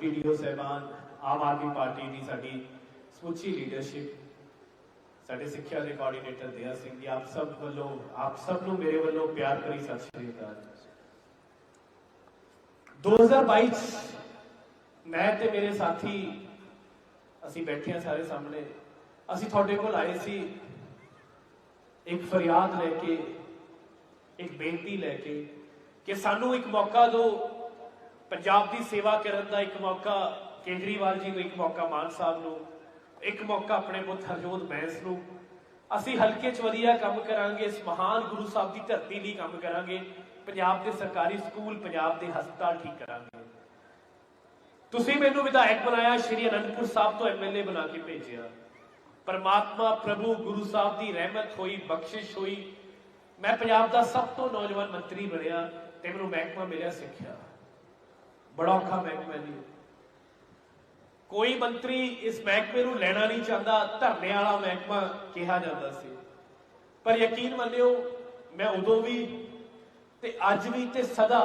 PTO ਸਹਿਬਾਨ Aam Aadmi party ਦੀ ਸਾਡੀ ਸਮੁੱਚੀ ਲੀਡਰਸ਼ਿਪ ਸਾਡੇ ਸਿੱਖਿਆ ਦੇ ਕੋਆਰਡੀਨੇਟਰ ਦਿਆ ਸਿੰਘ ਜੀ, ਆਪ ਸਭ ਵੱਲੋਂ, ਆਪ ਸਭ ਨੂੰ ਮੇਰੇ ਵੱਲੋਂ ਪਿਆਰ ਭਰੀ ਸਤਿ ਸ਼੍ਰੀ ਅਕਾਲ। 2022 'ਚ ਮੈਂ ਤੇ ਮੇਰੇ ਸਾਥੀ ਅਸੀਂ ਬੈਠੇ ਹਾਂ ਸਾਰੇ ਸਾਹਮਣੇ। ਅਸੀਂ ਤੁਹਾਡੇ ਕੋਲ ਆਏ ਸੀ ਇੱਕ ਫਰਿਆਦ ਲੈ ਕੇ, ਇੱਕ ਬੇਨਤੀ ਲੈ ਕੇ ਕਿ ਸਾਨੂੰ ਇੱਕ ਮੌਕਾ ਦਿਓ ਪੰਜਾਬ ਦੀ ਸੇਵਾ ਕਰਨ ਦਾ ਇੱਕ ਮੌਕਾ, ਕੇਜਰੀਵਾਲ ਜੀ ਨੂੰ ਇੱਕ ਮੌਕਾ, ਮਾਨ ਸਾਹਿਬ ਨੂੰ, ਇੱਕ ਮੌਕਾ ਆਪਣੇ ਪੁੱਤ ਹਰਜੋਤ ਬੈਂਸ ਨੂੰ। ਅਸੀਂ ਹਲਕੇ 'ਚ ਵਧੀਆ ਕੰਮ ਕਰਾਂਗੇ, ਇਸ ਮਹਾਨ ਗੁਰੂ ਸਾਹਿਬ ਦੀ ਧਰਤੀ ਲਈ ਕੰਮ ਕਰਾਂਗੇ। ਪੰਜਾਬ ਦੇ ਸਰਕਾਰੀ ਸਕੂਲ, ਪੰਜਾਬ ਦੇ ਹਸਪਤਾਲ ਠੀਕ ਕਰਾਂਗੇ। ਤੁਸੀਂ ਮੈਨੂੰ ਵਿਧਾਇਕ ਬਣਾਇਆ, ਸ਼੍ਰੀ ਅਨੰਦਪੁਰ ਸਾਹਿਬ ਤੋਂ ਐਮਐਲਏ ਬਣਾ ਕੇ ਭੇਜਿਆ। ਪਰਮਾਤਮਾ ਪ੍ਰਭੂ ਗੁਰੂ ਸਾਹਿਬ ਦੀ ਰਹਿਮਤ ਹੋਈ, ਬਖਸ਼ਿਸ਼ ਹੋਈ। ਮੈਂ ਪੰਜਾਬ ਦਾ ਸਭ ਤੋਂ ਨੌਜਵਾਨ ਮੰਤਰੀ ਬਣਿਆ ਤੇ ਮੈਨੂੰ ਮਹਿਕਮਾ ਮਿਲਿਆ ਸਿੱਖਿਆ। ਬੜਾ ਔਖਾ ਮਹਿਕਮਾ ਜੀ। ਕੋਈ ਮੰਤਰੀ ਇਸ ਮਹਿਕਮੇ ਨੂੰ ਲੈਣਾ ਨਹੀਂ ਚਾਹੁੰਦਾ, ਧਰਨੇ ਵਾਲਾ ਮਹਿਕਮਾ ਕਿਹਾ ਜਾਂਦਾ ਸੀ। ਪਰ ਯਕੀਨ ਮੰਨਿਓ, ਮੈਂ ਉਦੋਂ ਵੀ ਤੇ ਅੱਜ ਵੀ ਤੇ ਸਦਾ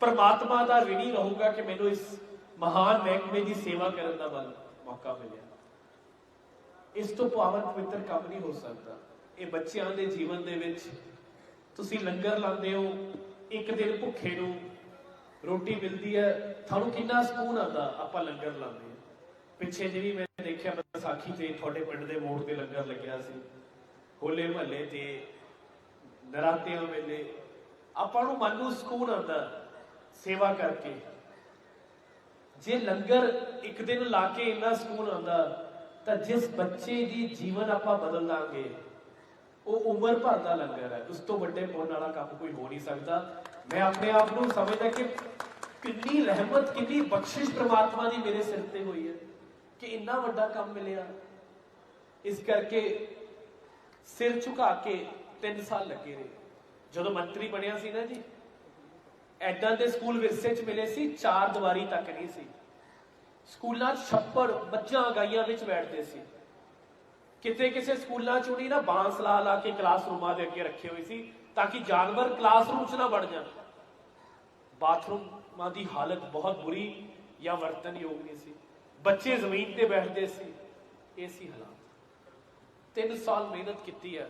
ਪਰਮਾਤਮਾ ਦਾ ਰਿਣੀ ਰਹੂਗਾ ਕਿ ਮੈਨੂੰ ਇਸ ਮਹਾਨ ਮਹਿਕਮੇ ਦੀ ਸੇਵਾ ਕਰਨ ਦਾ ਮਨ ਮੌਕਾ ਮਿਲਿਆ। ਇਸ ਤੋਂ ਪਾਵਨ ਪਵਿੱਤਰ ਕੰਮ ਨਹੀਂ ਹੋ ਸਕਦਾ। ਇਹ ਬੱਚਿਆਂ ਦੇ ਜੀਵਨ ਦੇ ਵਿੱਚ ਤੁਸੀਂ ਲੰਗਰ ਲਾਉਂਦੇ ਹੋ, ਇੱਕ ਦਿਨ ਭੁੱਖੇ ਨੂੰ ਰੋਟੀ ਮਿਲਦੀ ਹੈ, ਤੁਹਾਨੂੰ ਕਿੰਨਾ ਸਕੂਨ ਆਉਂਦਾ, ਆਪਾਂ ਲੰਗਰ ਲਾਉਂਦੇ ਹਾਂ। ਪਿੱਛੇ ਜਿਹੜੀ ਮੈਂ ਦੇਖਿਆ, ਵਿਸਾਖੀ ਤੇ ਤੁਹਾਡੇ ਪਿੰਡ ਦੇ ਮੋੜ ਤੇ ਲੰਗਰ ਲੱਗਿਆ ਸੀ। ਹੋਲੇ ਮਹੱਲੇ ਤੇ, ਨਰਾਤਿਆਂ ਵੇਲੇ, ਆਪਾਂ ਨੂੰ ਮਨ ਨੂੰ ਸਕੂਨ ਆਉਂਦਾ ਸੇਵਾ ਕਰਕੇ। ਜੇ ਲੰਗਰ ਇੱਕ ਦਿਨ ਲਾ ਕੇ ਇੰਨਾ ਸਕੂਨ ਆਉਂਦਾ, ਤਾਂ ਜਿਸ ਬੱਚੇ ਦੀ ਜੀਵਨ ਆਪਾਂ ਬਦਲ ਦਾਂਗੇ ਉਹ ਉਮਰ ਭਰ ਦਾ ਲੰਗਰ ਹੈ। ਉਸ ਤੋਂ ਵੱਡੇ ਪੁੰਨ ਵਾਲਾ ਕੰਮ ਕੋਈ ਹੋ ਨਹੀਂ ਸਕਦਾ। ਮੈਂ ਆਪਣੇ ਆਪ ਨੂੰ ਸਮਝਦਾ ਕਿ ਕਿੰਨੀ ਰਹਿਮਤ, ਕਿੰਨੀ ਬਖਸ਼ਿਸ਼ ਪ੍ਰਮਾਤਮਾ ਦੀ ਮੇਰੇ ਸਿਰ ਤੇ ਹੋਈ ਹੈ ਕਿ ਇੰਨਾ ਵੱਡਾ ਕੰਮ ਮਿਲਿਆ। ਇਸ ਕਰਕੇ ਸਿਰ ਝੁਕਾ ਕੇ 3 ਸਾਲ ਲੱਗੇ ਰਹੇ। ਜਦੋਂ ਮੰਤਰੀ ਬਣਿਆ ਸੀ ਨਾ ਜੀ ਐਦਾਂ ਦੇ ਸਕੂਲ ਵਿਰਸੇ 'ਚ ਮਿਲੇ ਸੀ, ਚਾਰ ਦੀਵਾਰੀ ਤੱਕ ਨਹੀਂ ਸੀ। ਸਕੂਲਾਂ 'ਚ ਛੱਪੜ ਬੱਚਾ ਗਾਈਆਂ ਵਿੱਚ ਬੈਠਦੇ ਸੀ। ਕਿਤੇ ਕਿਸੇ ਸਕੂਲਾਂ 'ਚ ਉਹਨੀ ਨਾ ਬਾਂਸ ਲਾ ਲਾ ਕੇ ਕਲਾਸਰੂਮਾਂ ਦੇ ਅੱਗੇ ਰੱਖੇ ਹੋਏ ਸੀ। ਤਾਂ ਕਿ ਜਾਨਵਰ ਕਲਾਸਰੂਮ 'ਚ ਨਾ ਵੜ ਜਾਣ। ਬਾਥਰੂਮਾਂ ਦੀ ਹਾਲਤ ਬਹੁਤ ਬੁਰੀ ਜਾਂ ਵਰਤਨਯੋਗ ਨਹੀਂ ਸੀ। ਬੱਚੇ ਜ਼ਮੀਨ ਤੇ ਬੈਠਦੇ ਸੀ। ਇਹ ਸੀ ਹਾਲਾਤ। 3 ਸਾਲ ਮਿਹਨਤ ਕੀਤੀ ਹੈ।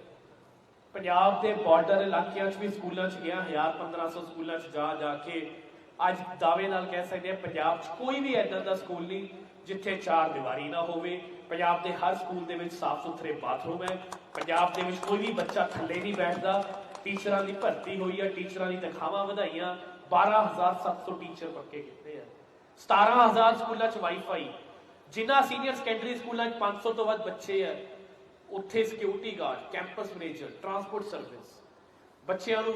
ਪੰਜਾਬ ਦੇ ਬਾਰਡਰ ਇਲਾਕਿਆਂ 'ਚ ਵੀ ਸਕੂਲਾਂ 'ਚ ਗਿਆ 1000 1500 ਸਕੂਲਾਂ 'ਚ ਜਾ ਜਾ ਕੇ ਅੱਜ ਦਾਅਵੇ ਨਾਲ ਕਹਿ ਸਕਦੇ ਆ ਪੰਜਾਬ 'ਚ ਕੋਈ ਵੀ ਐਦਾਂ ਦਾ ਸਕੂਲ ਨਹੀਂ ਜਿੱਥੇ ਚਾਰ ਦੀਵਾਰੀ ਨਾ ਹੋਵੇ। ਪੰਜਾਬ ਦੇ ਹਰ ਸਕੂਲ ਦੇ ਵਿੱਚ ਸਾਫ਼ ਸੁਥਰੇ ਬਾਥਰੂਮ ਹੈ। ਪੰਜਾਬ ਦੇ ਵਿੱਚ ਕੋਈ ਵੀ ਬੱਚਾ ਥੱਲੇ ਨਹੀਂ ਬੈਠਦਾ। ਟੀਚਰਾਂ ਦੀ ਭਰਤੀ ਹੋਈ ਹੈ ਟੀਚਰਾਂ ਦੀ ਤਨਖਾਹਾਂ ਵਧਾਈਆਂ। 12700 ਟੀਚਰ ਪੱਕੇ ਕੀਤੇ ਆ। 17000 ਸਕੂਲਾਂ 'ਚ ਵਾਈਫਾਈ ਜਿਨ੍ਹਾਂ ਸੀਨੀਅਰ ਸੈਕੰਡਰੀ ਸਕੂਲਾਂ 'ਚ 500 ਤੋਂ ਵੱਧ ਬੱਚੇ ਆ, ਉੱਥੇ security guard campus manager transport service ਬੱਚਿਆਂ ਨੂੰ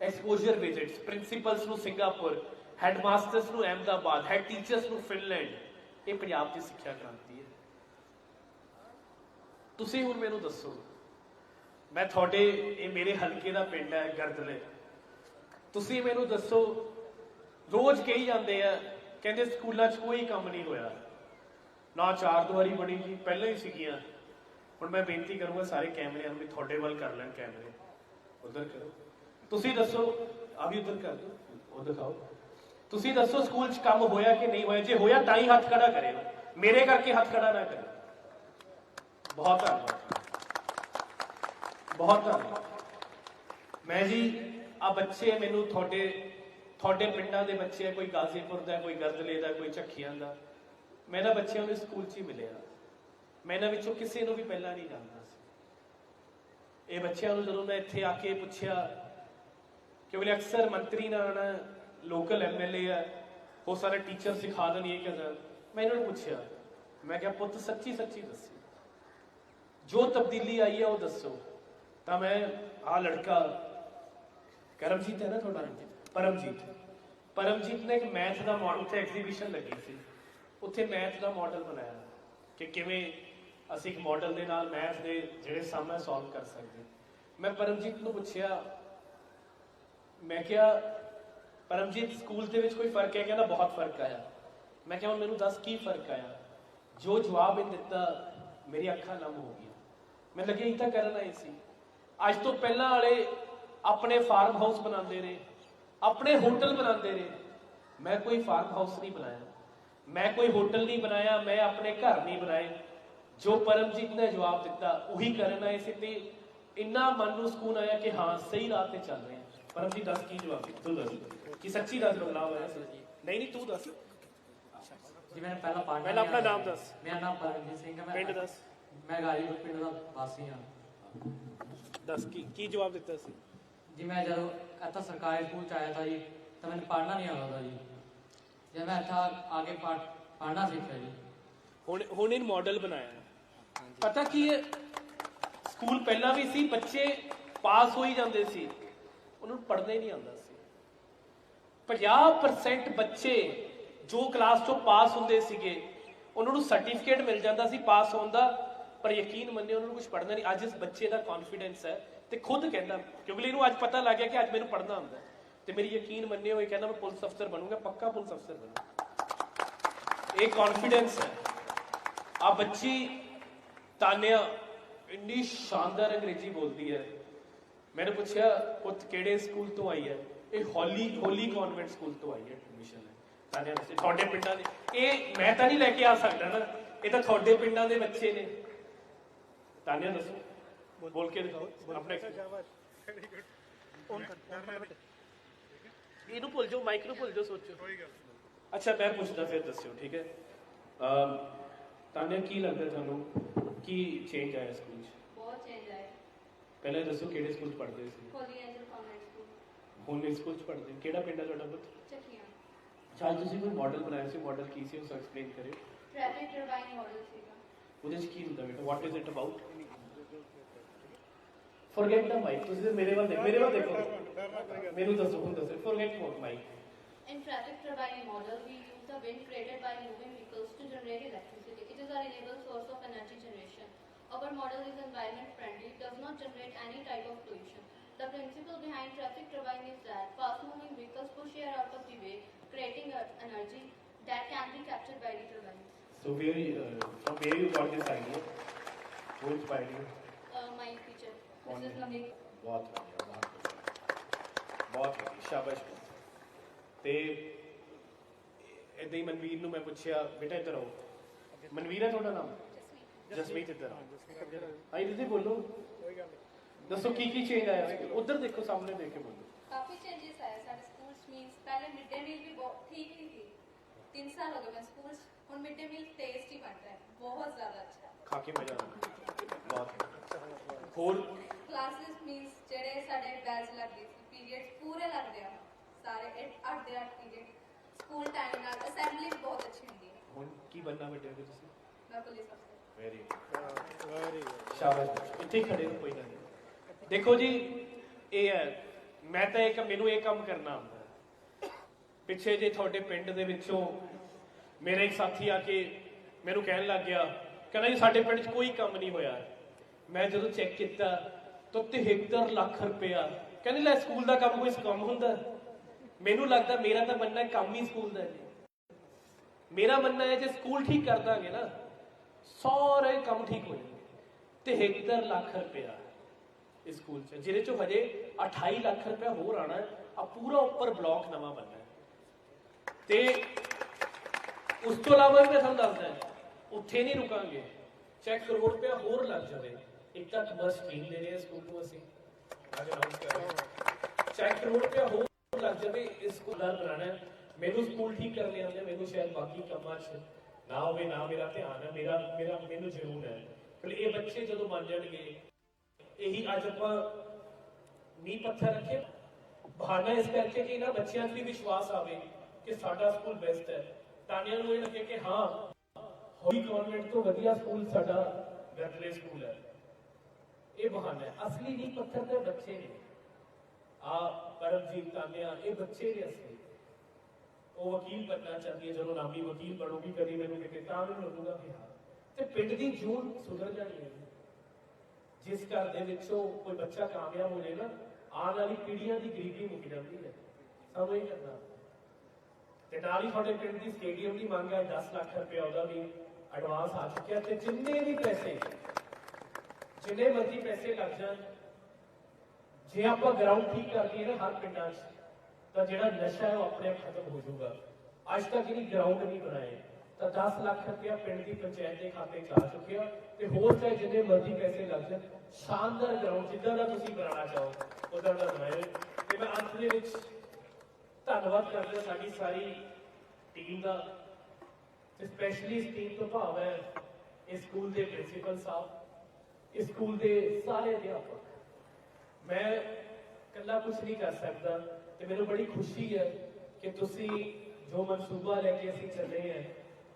ਐਕਸਪੋਜ਼ਰ ਵਿਜ਼ਿਟਸ ਪ੍ਰਿੰਸੀਪਲਸ ਨੂੰ ਸਿੰਗਾਪੁਰ ਹੈਡਮਾਸਟਰਸ ਨੂੰ ਅਹਿਮਦਾਬਾਦ ਹੈਡ ਟੀਚਰਸ ਨੂੰ ਫਿਨਲੈਂਡ ਇਹ ਪੰਜਾਬ ਦੀ ਸਿੱਖਿਆ ਕ੍ਰਾਂਤੀ ਹੈ। ਤੁਸੀਂ ਹੁਣ ਮੈਨੂੰ ਦੱਸੋ ਮੈਂ ਤੁਹਾਡੇ, ਇਹ ਮੇਰੇ ਹਲਕੇ ਦਾ ਪਿੰਡ ਹੈ ਗਰਦਲੇ। ਤੁਸੀਂ ਮੈਨੂੰ ਦੱਸੋ, ਰੋਜ਼ ਕਹੀ ਜਾਂਦੇ ਆ, ਕਹਿੰਦੇ ਸਕੂਲਾਂ 'ਚ ਕੋਈ ਕੰਮ ਨਹੀਂ ਹੋਇਆ। ਨਾ ਚਾਰ ਦੁਆਰੀ ਬਣੀ ਜੀ ਪਹਿਲਾਂ ਹੀ ਸੀਗੀਆਂ। ਹੁਣ ਮੈਂ ਬੇਨਤੀ ਕਰੂੰਗਾ ਸਾਰੇ ਕੈਮਰੇ ਨੂੰ ਵੀ ਤੁਹਾਡੇ ਵੱਲ ਕਰ ਲੈਣ ਕੈਮਰੇ। ਉਧਰ ਕਰੋ। ਤੁਸੀਂ ਦੱਸੋ ਆ ਵੀ ਉਧਰ ਕਰ ਦਿਓ, ਉਹ ਦਿਖਾਓ। ਤੁਸੀਂ ਦੱਸੋ ਸਕੂਲ 'ਚ ਕੰਮ ਹੋਇਆ ਕਿ ਨਹੀਂ ਹੋਇਆ? ਜੇ ਹੋਇਆ ਤਾਂ ਹੀ ਹੱਥ ਖੜਾ ਕਰਿਓ। ਮੇਰੇ ਕਰਕੇ ਹੱਥ ਖੜਾ ਨਾ ਕਰਿਓ। ਬਹੁਤ ਧੰਨਵਾਦ। ਬਹੁਤ ਧੰਨਵਾਦ। ਮੈਂ ਜੀ, ਆ ਬੱਚੇ ਮੈਨੂੰ ਤੁਹਾਡੇ ਤੁਹਾਡੇ ਪਿੰਡਾਂ ਦੇ ਬੱਚੇ ਆ, ਕੋਈ ਗਾਜ਼ੀਪੁਰ ਦਾ, ਕੋਈ ਗਰਦਲੇ ਦਾ, ਕੋਈ ਝੱਖੀਆਂ ਦਾ। ਮੈਂ ਇਹਨਾਂ ਬੱਚਿਆਂ ਨੂੰ ਸਕੂਲ 'ਚ ਹੀ ਮਿਲਿਆ। ਮੈਂ ਇਹਨਾਂ ਵਿੱਚੋਂ ਕਿਸੇ ਨੂੰ ਵੀ ਪਹਿਲਾਂ ਨਹੀਂ ਜਾਣਦਾ ਸੀ। ਇਹ ਬੱਚਿਆਂ ਨੂੰ ਜਦੋਂ ਮੈਂ ਇੱਥੇ ਆ ਕੇ ਪੁੱਛਿਆ, ਕਿ ਉਹਨੇ ਅਕਸਰ ਮੰਤਰੀ ਨਾ ਆਣਾ ਲੋਕਲ ਐਮਐਲਏ ਆ, ਉਹ ਸਾਰੇ ਟੀਚਰ ਸਿਖਾ ਦੇਣ ਇਹ ਕਿਦਾਂ ਮੈਂ ਇਹਨਾਂ ਨੂੰ ਪੁੱਛਿਆ। ਮੈਂ ਕਿਹਾ, ਪੁੱਤ ਸੱਚੀ ਸੱਚੀ ਦੱਸੀ। ਜੋ ਤਬਦੀਲੀ ਆਈ ਹੈ ਉਹ ਦੱਸੋ। ਤਾਂ ਮੈਂ ਆ ਲੜਕਾ ਕਰਮਜੀਤ ਹੈ ਨਾ ਤੁਹਾਡਾ? ਪਰਮਜੀਤ। ਪਰਮਜੀਤ ਨੇ ਇੱਕ ਮੈਥ ਦਾ ਮਾਡਲ ਤੇ ਐਗਜ਼ੀਬਿਸ਼ਨ ਲੱਗੀ ਸੀ। ਉੱਥੇ ਮੈਥ ਦਾ ਮਾਡਲ ਬਣਾਇਆ ਕਿ ਕਿਵੇਂ ਅਸੀਂ ਇੱਕ ਮਾਡਲ ਦੇ ਨਾਲ ਮੈਥ ਦੇ ਜਿਹੜੇ ਸਮ ਹੈ ਸੋਲਵ ਕਰ ਸਕਦੇ। ਮੈਂ ਪਰਮਜੀਤ ਨੂੰ ਪੁੱਛਿਆ, ਮੈਂ ਕਿਹਾ, ਪਰਮਜੀਤ ਸਕੂਲ ਦੇ ਵਿੱਚ ਕੋਈ ਫ਼ਰਕ ਹੈ? ਕਹਿੰਦਾ, ਬਹੁਤ ਫ਼ਰਕ ਆਇਆ। ਮੈਂ ਕਿਹਾ, ਹੁਣ ਮੈਨੂੰ ਦੱਸ ਕੀ ਫ਼ਰਕ ਆਇਆ? ਜੋ ਜਵਾਬ ਇਹ ਦਿੱਤਾ ਮੇਰੀ ਅੱਖਾਂ ਨਮ ਹੋ ਗਈਆਂ। ਮੈਂ ਲੱਗਿਆ ਇਹ ਤਾਂ ਕਰਨ ਆਏ ਸੀ। ਅੱਜ ਤੋਂ ਪਹਿਲਾਂ ਵਾਲੇ ਆਪਣੇ ਫਾਰਮ ਹਾਊਸ ਬਣਾਉਂਦੇ ਨੇ ਆਪਣੇ ਹੋਟਲ ਬਣਾਉਂਦੇ ਨੇ। ਮੈਂ ਕੋਈ ਫਾਰਮ ਹਾਊਸ ਨਹੀਂ ਬਣਾਇਆ। ਮੈਂ ਕੋਈ ਹੋਟਲ ਨਹੀਂ ਬਣਾਇਆ ਮੈਂ ਆਪਣੇ ਘਰ ਨਹੀਂ ਬਣਾਏ। ਜੋ ਪਰਮਜੀਤ ਨੇ ਜਵਾਬ ਦਿੱਤਾ ਉਹੀ ਕਰਨ ਆਏ ਸੀ ਤੇ ਇੰਨਾ ਮਨ ਨੂੰ ਸਕੂਨ ਆਇਆ ਕਿ ਹਾਂ ਸਹੀ ਰਾਹ ਤੇ ਚੱਲ ਰਹੇ ਹਾਂ। ਪਰਮਜੀਤ ਦੱਸ ਕੀ ਜਵਾਬ ਦਿੱਤਾ? ਤੂੰ ਦੱਸ। ਕਿ ਸੱਚੀ ਦੱਸ ਬਦਲਾਅ ਹੋਇਆ ਸੀ? ਨਹੀਂ ਨਹੀਂ ਤੂੰ ਦੱਸ। ਜੀ ਮੈਂ ਪਹਿਲਾਂ ਪਾਰਟ ਪਹਿਲਾਂ ਆਪਣਾ ਨਾਮ ਦੱਸ। ਮੇਰਾ ਨਾਮ ਪਰਮਜੀਤ ਸਿੰਘ ਹੈ। ਮੈਂ ਪਿੰਡ ਦੱਸ। ਮੈਂ ਗਾਜੀਪੁਰ ਪਿੰਡ ਦਾ ਵਾਸੀ ਹਾਂ। ਦੱਸ ਕੀ ਕੀ ਜਵਾਬ ਦਿੱਤਾ ਸੀ? ਜੀ ਮੈਂ ਜਦੋਂ ਇੱਥੇ ਸਰਕਾਰੀ ਸਕੂਲ ਚ ਆਇਆ ਜੀ ਤਾਂ ਮੈਨੂੰ ਪੜ੍ਹਨਾ ਨਹੀਂ ਆਉਂਦਾ था ਜੀ ਜਦ ਮੈਂ ਇੱਥੇ ਆ ਕੇ ਪੜ੍ਹ- ਪੜ੍ਹਨਾ ਸਿੱਖਿਆ ਜੀ। ਹੁਣ ਹੁਣ ਇਹ ਮਾਡਲ ਬਣਾਇਆ। ਪਤਾ ਕੀ ਹੈ? ਸਕੂਲ ਪਹਿਲਾਂ ਵੀ ਸੀ ਬੱਚੇ ਪਾਸ ਹੋ ਹੀ ਜਾਂਦੇ ਸੀ। ਉਹਨਾਂ ਨੂੰ ਪੜ੍ਹਨਾ ਹੀ ਨਹੀਂ ਆਉਂਦਾ ਸੀ। 50% ਬੱਚੇ ਜੋ ਕਲਾਸ ਚੋਂ ਪਾਸ ਹੁੰਦੇ ਸੀਗੇ ਉਹਨਾਂ ਨੂੰ ਸਰਟੀਫਿਕੇਟ ਮਿਲ ਜਾਂਦਾ ਸੀ ਪਾਸ ਹੋਣ ਦਾ। ਪਰ ਯਕੀਨ ਮੰਨੇ ਉਹਨਾਂ ਨੂੰ ਕੁਝ ਪੜ੍ਹਨਾ ਨਹੀਂ। ਅੱਜ ਇਸ ਬੱਚੇ ਦਾ ਕੌਨਫੀਡੈਂਸ ਹੈ ਤੇ ਖੁਦ ਕਹਿੰਦਾ ਕਿਉਂਕਿ ਇਹਨੂੰ ਅੱਜ ਪਤਾ ਲੱਗ ਗਿਆ ਕਿ ਅੱਜ ਮੈਨੂੰ ਪੜ੍ਹਨਾ ਆਉਂਦਾ ਤੇ ਮੇਰੀ ਯਕੀਨ ਮੰਨੇ ਹੋਏ ਕਹਿੰਦਾ ਮੈਂ ਪੁਲਿਸ ਅਫਸਰ ਬਣੂੰਗਾ, ਪੱਕਾ ਪੁਲਿਸ ਅਫਸਰ ਬਣੂੰਗਾ। ਇਹ ਕੌਨਫੀਡੈਂਸ ਹੈ। ਆ ਬੱਚੀ ਤਾਨਿਆ ਇੰਨੀ ਸ਼ਾਨਦਾਰ ਅੰਗਰੇਜ਼ੀ ਬੋਲਦੀ ਹੈ। ਮੈਨੂੰ ਪੁੱਛਿਆ, ਪੁੱਤ ਕਿਹੜੇ ਸਕੂਲ ਤੋਂ ਆਈ ਹੈ? ਇਹ ਹੋਲੀ ਹੋਲੀ ਕਨਵੈਂਟ ਸਕੂਲ ਤੋਂ ਆਈ ਹੈ ਐਡਮਿਸ਼ਨ ਹੈ। ਤਾਨਿਆ ਤੁਹਾਡੇ ਪਿੰਡਾਂ ਦੇ ਇਹ ਮੈਂ ਤਾਂ ਨਹੀਂ ਲੈ ਕੇ ਆ ਸਕਦਾ ਨਾ। ਇਹ ਤਾਂ ਤੁਹਾਡੇ ਪਿੰਡਾਂ ਦੇ ਬੱਚੇ ਨੇ। ਤਾਨਿਆ ਦੱਸੋ। ਬੋਲ ਕੇ ਦਿਖਾਓ। ਆਪਣੇ ਇਹਨੂੰ ਭੁੱਲ ਜਾਓ ਮਾਈਕ ਨੂੰ ਭੁੱਲ ਜਾਓ ਸੋਚੋ। ਅੱਛਾ ਮੈਂ ਪੁੱਛਦਾ ਫਿਰ ਦੱਸਿਓ ਠੀਕ ਹੈ? ਅਮ ਤਾਨਿਆ ਕੀ ਲੱਗਦਾ ਤੁਹਾਨੂੰ? ਕੀ ਚੇਂਜ ਆਇਆ ਸਕੂਲ 'ਚ? ਬਹੁਤ ਚੇਂਜ ਆਇਆ। ਪਹਿਲਾਂ ਦੱਸੋ ਕਿਹੜੇ ਸਕੂਲ 'ਚ ਪੜ੍ਹਦੇ ਸੀ? ਹੋਲੀ ਐਂਜਲ ਕਨਵੈਂਟ ਸਕੂਲ ਹੁਣ ਇਸ ਸਕੂਲ 'ਚ ਪੜ੍ਹਦੇ। ਹੋ? ਕਿਹੜਾ ਪਿੰਡ ਹੈ ਤੁਹਾਡਾ ਪੁੱਤ? ਚੱਕੀਆਂ। ਅੱਛਾ ਅੱਜ ਤੁਸੀਂ ਕੋਈ ਮਾਡਲ ਬਣਾਇਆ ਸੀ? ਮਾਡਲ ਕੀ ਸੀ? ਉਸ ਐਕਸਪਲੇਨ ਕਰਿਓ। ਟ੍ਰੈਫਿਕ ਟਰਬਾਈਨ ਮਾਡਲ ਸੀਗਾ। What is it about? बेटा what is it about forget the mic तुझे मेरे वाले मेरे वाले देखो मेरे दसो तुम दसो forget what mic in traffic turbine model we vehicles to generate electricity. It is our renewable source of energy generation. Our model is environment friendly does not generate any type of pollution. The principle behind traffic turbine is that fast-moving vehicles push air out of the way, creating energy that can be captured by the turbine. So where uh, from where you got this idea? Who inspired you? Uh, my teacher, Mrs. Lamit. ਬਹੁਤ ਵਧੀਆ ਬਹੁਤ ਵਧੀਆ ਬਹੁਤ ਵਧੀਆ ਸ਼ਾਬਾਸ਼ ਤੇ ਇਦਾਂ ਹੀ ਮਨਵੀਰ ਨੂੰ ਮੈਂ ਪੁੱਛਿਆ ਬੇਟਾ ਇੱਧਰ ਆਓ। ਮਨਵੀਰ ਹੈ ਤੁਹਾਡਾ ਨਾਮ? ਜਸਮੀਤ। ਇੱਧਰ ਆਓ ਆਈ ਤੁਸੀਂ ਬੋਲੋ। ਕੋਈ ਗੱਲ ਨਹੀਂ। ਦੱਸੋ ਕੀ ਕੀ ਚੇਂਜ ਆਇਆ? ਉਧਰ ਦੇਖੋ ਸਾਹਮਣੇ ਦੇਖ ਕੇ ਬੋਲੋ। ਕਾਫੀ ਚੇਂजेस ਆਏ ਸਾਡੇ ਸਕੂਲਸ ਮੀਨਸ ਪਹਿਲੇ ਮਿਡ ਡੇ ਮੀਲ ਵੀ ਬਹੁਤ ਠੀਕ ਹੀ ਸੀ। 3 ਸਾਲ ਹੋ ਗਏ ਮੈਂ ਸਕੂਲਸ ਹੁਣ ਮਿਡ ਡੇ ਮੀਲ ਟੇਸਟੀ ਬਣ ਰਿਹਾ ਹੈ ਬਹੁਤ ਜ਼ਿਆਦਾ ਅੱਛਾ। ਖਾ ਕੇ ਮਜ਼ਾ ਆਉਂਦਾ। ਬਹੁਤ। ਹੋਰ? ਕਲਾਸਿਸ ਮੀਨਸ ਜਿਹੜੇ ਸਾਡੇ ਬੈਚ ਲੱਗਦੇ ਸੀ ਪੀਰੀਅਡ ਪੂਰੇ ਲੱਗਦੇ ਆ। ਸਾਰੇ 8 ਦੇ 8 ਪੀਰੀਅਡ ਸਕੂਲ ਟਾਈਮ ਨਾਲ ਅਸੈਂਬਲੀ ਬਹੁਤ ਅੱਛੀ ਹੁੰਦੀ ਹੈ। ਹੁਣ ਕੀ ਬੰਨਾ ਵੱਡੇ ਹੋ ਕੇ ਤੁਸੀਂ? ਮੈਂ ਪੁਲਿਸ ਅਫਸਰ ਵੈਰੀ ਸ਼ਾਬਾਸ਼ ਇੱਥੇ ਖੜੇ ਹੋ ਕੋਈ ਨਹੀਂ। ਦੇਖੋ ਜੀ ਇਹ ਹੈ ਮੈਂ ਤਾਂ ਇਹ ਕੰਮ ਮੈਨੂੰ ਇਹ ਕੰਮ ਕਰਨਾ ਆਉਂਦਾ। ਪਿੱਛੇ ਜੇ ਤੁਹਾਡੇ ਪਿੰਡ ਦੇ ਵਿੱਚੋਂ ਮੇਰਾ ਇੱਕ ਸਾਥੀ ਆ ਕੇ ਮੈਨੂੰ ਕਹਿਣ ਲੱਗ ਗਿਆ, ਕਹਿੰਦਾ ਜੀ, ਸਾਡੇ ਪਿੰਡ 'ਚ ਕੋਈ ਕੰਮ ਨਹੀਂ ਹੋਇਆ। ਮੈਂ ਜਦੋਂ ਚੈੱਕ ਕੀਤਾ ਤਾਂ 73 ਲੱਖ ਰੁਪਇਆ। ਕਹਿੰਦੇ, ਲੈ, ਸਕੂਲ ਦਾ ਕੰਮ ਕੋਈ ਕੰਮ ਹੁੰਦਾ? ਮੈਨੂੰ ਲੱਗਦਾ ਮੇਰਾ ਤਾਂ ਮੰਨਣਾ ਕੰਮ ਹੀ ਸਕੂਲ ਦਾ ਹੈ ਮੇਰਾ ਮੰਨਣਾ ਹੈ ਜੇ ਸਕੂਲ ਠੀਕ ਕਰ ਦਾਂਗੇ ਨਾ, ਸਾਰੇ ਕੰਮ ਠੀਕ ਹੋ ਜਾਣਗੇ। 73 ਲੱਖ ਰੁਪਇਆ ਇਸ ਸਕੂਲ 'ਚ। ਜਿਹਦੇ 'ਚੋਂ ਹਜੇ 28 ਲੱਖ ਰੁਪਇਆ ਹੋਰ ਆਣਾ ਹੈ ਆ ਪੂਰਾ ਉੱਪਰ ਬਲਾਕ ਨਵਾਂ ਬਣਨਾ ਹੈ। ਤੇ ਉਸ ਤੋਂ ਇਲਾਵਾ ਵੀ ਮੈਂ ਤੁਹਾਨੂੰ ਦੱਸਦਾ ਉੱਥੇ ਨਹੀਂ ਰੁਕਾਂਗੇ। ਚੈੱਕ ਕਰੋੜ ਰੁਪਇਆ ਹੋਰ ਲੱਗ ਜਾਵੇ। ਇੱਕ ਤਾਂ ਕਮਰਸ ਸਕੀਮ ਦੇ ਰਹੇ ਸਕੂਲ ਨੂੰ ਅਸੀਂ। ਅੱਜ ਅਨਾਉਂਸ ਕਰ ਰਹੇ ਹਾਂ ਚੈੱਕ ਕਰੋੜ ਰੁਪਇਆ ਹੋਰ ਲੱਗ ਜਾਵੇ, ਇਸ ਸਕੂਲ ਦਾ ਬਣਾਉਣਾ ਮੈਨੂੰ ਸਕੂਲ ਠੀਕ ਕਰਨੇ ਆਉਂਦੇ ਮੈਨੂੰ ਸ਼ਾਇਦ ਬਾਕੀ ਕੰਮਾਂ 'ਚ ਨਾ ਹੋਵੇ, ਨਾ ਮੇਰਾ ਧਿਆਨ ਹੈ, ਮੇਰਾ ਮੇਰਾ, ਮੈਨੂੰ ਜ਼ਰੂਰ ਹੈ। ਪਰ ਇਹ ਬੱਚੇ ਜਦੋਂ ਬਣ ਜਾਣਗੇ, ਇਹੀ ਅੱਜ ਆਪਾਂ ਨੀਂਹ ਪੱਥਰ ਰੱਖੇ। ਬਹਾਨਾ ਇਸ ਕਰਕੇ ਕਿ ਇਹਨਾਂ ਬੱਚਿਆਂ 'ਚ ਵੀ ਵਿਸ਼ਵਾਸ ਆਵੇ ਕਿ ਸਾਡਾ ਸਕੂਲ ਬੈਸਟ ਹੈ। ਤਾਨੀਆਂ ਨੂੰ ਇਹ ਲੱਗੇ ਕਿ ਹਾਂ ਹੋਈ ਕਨਵੈਂਟ ਤੋਂ ਵਧੀਆ ਸਕੂਲ ਸਾਡਾ ਗਰਲੇ ਸਕੂਲ ਹੈ ਇਹ ਬਹਾਨਾ ਹੈ ਅਸਲੀ ਨੀਂਹ ਪੱਥਰ ਤੇ ਬੱਚੇ ਨੇ ਆ ਪਰਮਜੀਤ ਤਾਨੀਆਂ ਇਹ ਬੱਚੇ ਨੇ ਅਸਲੀ ਉਹ ਵਕੀਲ ਬਣਨਾ ਚਾਹਦੀ ਹੈ ਜਦੋਂ ਨਾਮੀ ਵਕੀਲ ਬਣੂਗੀ ਕਦੀ ਮੈਨੂੰ ਕਿਤੇ ਤਾਂ ਮੈਨੂੰ ਲੱਗੂਗਾ ਕਿ ਹਾਂ ਤੇ ਪਿੰਡ ਦੀ ਜੂਨ ਸੁਧਰ ਜਾਣੀ ਹੈ ਜਿਸ ਘਰ ਦੇ ਵਿੱਚੋਂ ਕੋਈ ਬੱਚਾ ਕਾਮਯਾਬ ਹੋ ਜਾਏ ਨਾ ਆਉਣ ਵਾਲੀ ਪੀੜ੍ਹੀਆਂ ਦੀ ਗਰੀਬੀ ਮੁੱਕ ਜਾਂਦੀ ਹੈ ਸਾਨੂੰ ਇਹ ਕਰਨਾ ਤੇ ਨਾਲ ਹੀ ਤੁਹਾਡੇ ਪਿੰਡ ਦੀ ਸਟੇਡੀਅਮ ਦੀ ਮੰਗ ਹੈ 10 ਲੱਖ ਰੁਪਏ ਉਹਦਾ ਵੀ ਐਡਵਾਂਸ ਆ ਚੁੱਕਿਆ ਤੇ ਜਿੰਨੇ ਵੀ ਪੈਸੇ, ਜਿੰਨੇ ਮਰਜ਼ੀ ਪੈਸੇ ਲੱਗ ਜਾਣ, ਜੇ ਆਪਾਂ ਗਰਾਊਂਡ ਠੀਕ ਕਰ ਲਈਏ ਨਾ ਹਰ ਪਿੰਡਾਂ 'ਚ, ਤਾਂ ਜਿਹੜਾ ਨਸ਼ਾ ਹੈ ਉਹ ਆਪਣੇ ਆਪ ਖਤਮ ਹੋ ਜਾਊਗਾ। ਅੱਜ ਤੱਕ ਜਿਹੜੀ ਗਰਾਊਂਡ ਨਹੀਂ ਬਣਾਏ। ਤਾਂ 10 ਲੱਖ ਰੁਪਇਆ ਪਿੰਡ ਦੀ ਪੰਚਾਇਤ ਦੇ ਖਾਤੇ 'ਚ ਆ ਚੁੱਕਿਆ ਤੇ ਹੋਰ ਚਾਹੇ ਜਿੰਨੇ ਮਰਜ਼ੀ ਪੈਸੇ ਲੱਗ ਜਾਣ, ਸ਼ਾਨਦਾਰ ਗਰਾਊਂਡ ਜਿੱਦਾਂ ਦਾ ਤੁਸੀਂ ਬਣਾਉਣਾ ਚਾਹੋ, ਉਦਾਂ ਦਾ ਬਣਾਏ ਤੇ ਮੈਂ ਅੰਤ ਦੇ ਵਿੱਚ ਧੰਨਵਾਦ ਕਰਦਾ ਸਾਡੀ ਸਾਰੀ ਟੀਮ ਦਾ ਸਪੈਸ਼ਲੀ ਇਸ ਟੀਮ ਤੋਂ ਭਾਵ ਹੈ ਇਸ ਸਕੂਲ ਦੇ ਪ੍ਰਿੰਸੀਪਲ ਸਾਹਿਬ, ਇਸ ਸਕੂਲ ਦੇ ਸਾਰੇ ਅਧਿਆਪਕ। ਮੈਂ ਇਕੱਲਾ ਕੁਝ ਨਹੀਂ ਕਰ ਸਕਦਾ ਤੇ ਮੈਨੂੰ ਬੜੀ ਖੁਸ਼ੀ ਹੈ ਕਿ ਤੁਸੀਂ ਜੋ ਮਨਸੂਬਾ ਲੈ ਕੇ ਅਸੀਂ ਚੱਲੇ ਹਾਂ,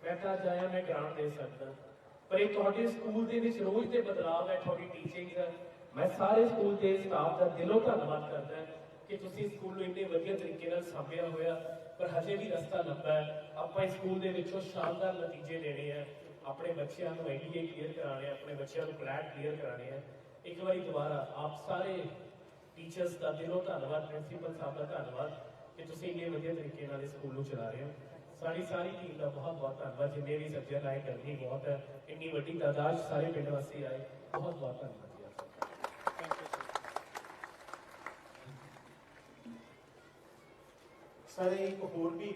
ਮੈਂ ਤਾਂ ਜਾਇਆ ਮੈਂ ਗ੍ਰਾਂਟ ਦੇ ਸਕਦਾ। ਪਰ ਇਹ ਤੁਹਾਡੇ ਸਕੂਲ ਦੇ ਵਿੱਚ ਰੋਜ਼ ਦੇ ਬਦਲਾਅ ਹੈ, ਤੁਹਾਡੀ ਟੀਚਿੰਗ ਦਾ। ਮੈਂ ਸਾਰੇ ਸਕੂਲ ਦੇ ਸਟਾਫ ਦਾ ਦਿਲੋਂ ਧੰਨਵਾਦ ਕਰਦਾ। ਕਿ ਤੁਸੀਂ ਸਕੂਲ ਨੂੰ ਇੰਨੇ ਵਧੀਆ ਤਰੀਕੇ ਨਾਲ ਸਾਂਭਿਆ ਹੋਇਆ, ਪਰ ਹਜੇ ਵੀ ਰਸਤਾ ਲੰਬਾ ਹੈ। ਆਪਾਂ ਇਸ ਸਕੂਲ ਦੇ ਵਿੱਚੋਂ ਸ਼ਾਨਦਾਰ ਨਤੀਜੇ ਲੈਣੇ ਆ। ਆਪਣੇ ਬੱਚਿਆਂ ਨੂੰ ਐਨਡੀਏ ਕਲੀਅਰ ਕਰਾਣੇ ਆ, ਆਪਣੇ ਬੱਚਿਆਂ ਨੂੰ ਕਲੈਟ ਕਲੀਅਰ ਕਰਾਣੇ ਆ। ਇੱਕ ਵਾਰੀ ਦੁਬਾਰਾ ਆਪ ਸਾਰੇ ਟੀਚਰਸ ਦਾ ਦਿਲੋਂ ਧੰਨਵਾਦ ਪ੍ਰਿੰਸੀਪਲ ਸਾਹਿਬ ਦਾ ਧੰਨਵਾਦ ਕਿ ਤੁਸੀਂ ਇੰਨੇ ਵਧੀਆ ਤਰੀਕੇ ਨਾਲ ਇਸ ਸਕੂਲ ਨੂੰ ਚਲਾ ਰਹੇ ਹੋ। ਸਾਡੀ ਸਾਰੀ ਟੀਮ ਦਾ ਬਹੁਤ ਬਹੁਤ ਧੰਨਵਾਦ। ਜਿੰਨੇ ਵੀ ਸੱਜਣ ਆਏ, ਗਰਮੀ ਬਹੁਤ ਹੈ। ਇੰਨੀ ਵੱਡੀ ਤਾਦਾਦ ਸਾਰੇ ਪਿੰਡ ਵਾਸੀ ਆਏ, ਬਹੁਤ ਬਹੁਤ ਧੰਨਵਾਦ ਜੀ ਆਪ ਸਭ ਦਾ। ਸਾਰੇ ਇੱਕ ਹੋਰ ਵੀ